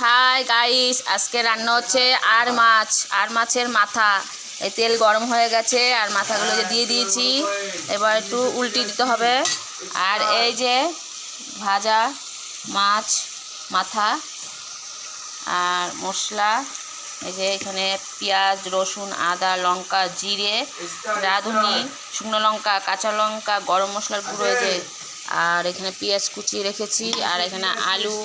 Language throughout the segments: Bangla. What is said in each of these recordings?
হাই গাইস আজকে রান্না হচ্ছে আর মাছ, আর মাছের মাথা। এই তেল গরম হয়ে গেছে, আর মাথাগুলো যে দিয়ে দিয়েছি, এবার একটু উল্টি দিতে হবে। আর এই যে ভাজা মাছ, মাথা, আর মশলা, এই যে এখানে পেঁয়াজ, রসুন, আদা, লঙ্কা, জিরে, রাঁধুনি, শুকনো লঙ্কা, কাঁচা লঙ্কা, গরম মশলার গুঁড়ো, এই যে আর এখানে পেঁয়াজ কুচিয়ে রেখেছি, আর এখানে আলু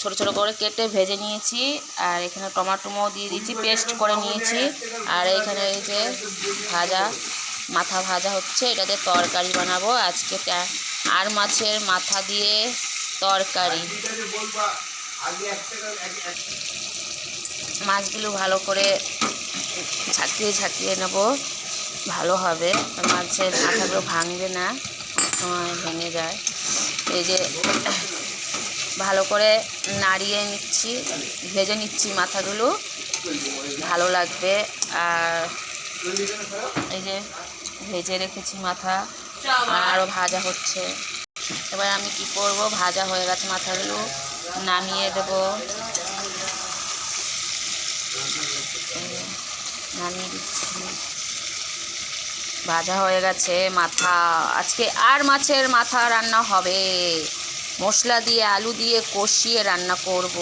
ছোট ছোট করে কেটে ভেজে নিয়েছি, আর এখানে টমাটোমো দিয়ে দিয়েছি, পেস্ট করে নিয়েছি, আর এখানে এই যে ভাজা, মাথা ভাজা হচ্ছে, এটা দিয়ে তরকারি বানাবো। আজকে আর মাছের মাথা দিয়ে তরকারি। মাছগুলো ভালো করে ঝাঁকিয়ে ঝাঁকিয়ে নেব, ভালো হবে, মাছের মাথাগুলো ভাঙবে না। সময় ভেঙে যায়। এই যে ভালো করে নাড়িয়ে নিচ্ছি, ভেজে নিচ্ছি মাথাগুলো। ভালো লাগবে। আর এই যে ভেজে রেখেছি মাথা আরও ভাজা হচ্ছে। এবার আমি কি করব? ভাজা হয়ে গেছে মাথাগুলো, নামিয়ে দেবো এই যে, নামিয়ে দিচ্ছি ভাজা হয়ে গেছে, মাথা, আজকে আর মাছের মাথা রান্না হবে। মশলা দিয়ে, আলু দিয়ে কষিয়ে রান্না করব।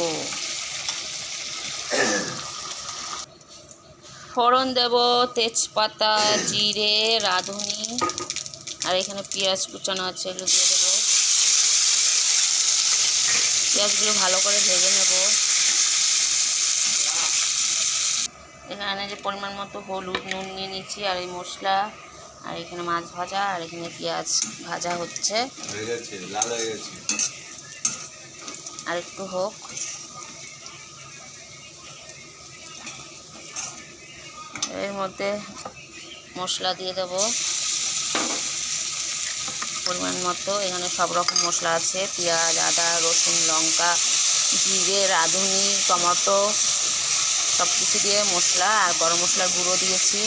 ফোড়ন দেব, তেজপাতা, জিরে, রাঁধুনি, আর এখানে পেঁয়াজ কুচানো আছে, এগুলো দিয়ে দেবো। পেঁয়াজগুলো ভালো করে ভেজে নেব। এখানে যে পরিমাণ মতো হলুদ, নুন নিয়ে নিচ্ছি আর এই মশলা আর এখানে মাছ ভাজা আর এখানে পেঁয়াজ ভাজা হচ্ছে। আর একটু হোক। এর মধ্যে মশলা দিয়ে দেব। পরিমাণ মতো। এখানে সব রকম মশলা আছে। পেঁয়াজ আদা রসুন লঙ্কা জিরে রাঁধুনি টমেটো সব কিছু দিয়ে মশলা আর গরম মশলার গুঁড়ো দিয়েছি।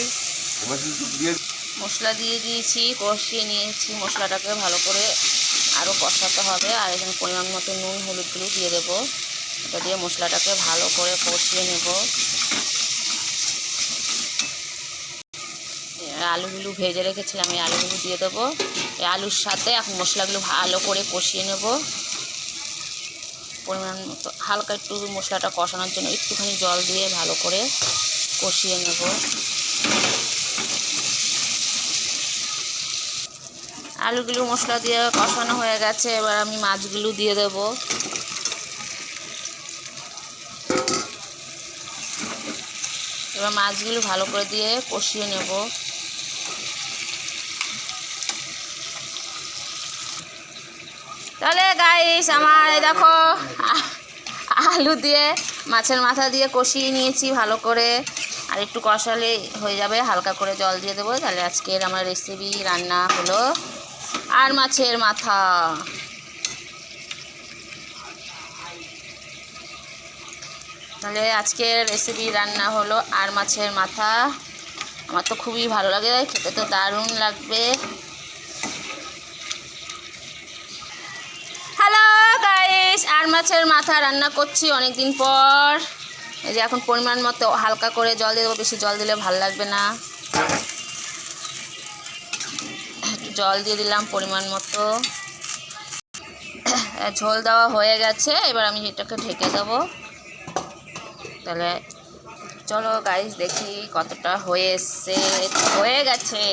মশলা দিয়ে দিয়েছি, কষিয়ে নিয়েছি। মশলাটাকে ভালো করে আরও কষাতে হবে। আর এখানে পরিমাণ মতো নুন হলুদগুলো দিয়ে দেবো। এটা দিয়ে মশলাটাকে ভালো করে কষিয়ে নেব। আলুগুলো ভেজে রেখেছিলাম, এই আলুগুলো দিয়ে দেবো। এই আলুর সাথে এখন মশলাগুলো ভালো করে কষিয়ে নেব। পরিমাণ মতো হালকা একটু মশলাটা কষানোর জন্য একটুখানি জল দিয়ে ভালো করে কষিয়ে নেব। আলুগুলো মশলা দিয়ে কষানো হয়ে গেছে, এবার আমি মাছগুলো দিয়ে দেব। এবার মাছগুলো ভালো করে দিয়ে কষিয়ে নেব। তাহলে গাইস আমার দেখো, আলু দিয়ে মাছের মাথা দিয়ে কষিয়ে নিয়েছি ভালো করে। আর একটু কষালে হয়ে যাবে, হালকা করে জল দিয়ে দেবো। তাহলে আজকের আমার রেসিপি রান্না হলো। আর মাছের মাথা। তাহলে আজকের রেসিপি রান্না হলো আর মাছের মাথা। আমার তো খুবই ভালো লাগে, খেতে তো দারুণ লাগবে। হ্যালো গাইস আর মাছের মাথা রান্না করছি অনেক দিন পর। এই যে এখন পরিমাণ মতো হালকা করে জল দিয়ে দেবো, বেশি জল দিলে ভালো লাগবে না। জল দিয়ে দিলাম পরিমাণ মতো। ঝোল দেওয়া হয়ে গেছে, এবার আমি এটাকে ঢেকে দেবো। তাহলে চলো গাইস দেখি কতটা হয়ে এসছে। হয়ে গেছে।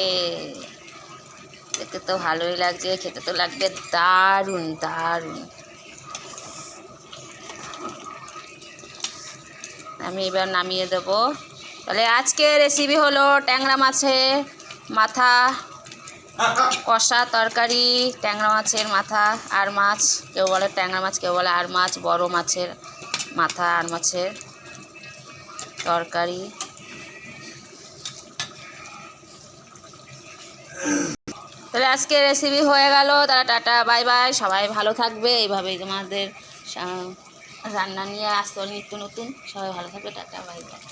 দেখতে তো ভালোই লাগছে, খেতে তো লাগবে দারুণ দারুণ। আমি এবার নামিয়ে দেব। তাহলে আজকে রেসিপি হলো ট্যাংরা মাছের মাথা। কষা তরকারি, ট্যাংরা মাছের মাথা, আর মাছ, কেউ বলে ট্যাংরা মাছ, কেউ বলে আর মাছ, বড় মাছের মাথা, আর মাছের তরকারি। তাহলে আজকে রেসিপি হয়ে গেল তারা টাটা বাই বাই সবাই ভালো থাকবে। এইভাবেই তোমাদের রান্না নিয়ে আসতে নিত্য নতুন। সবাই ভালো থাকবে, টাটা বাই বাই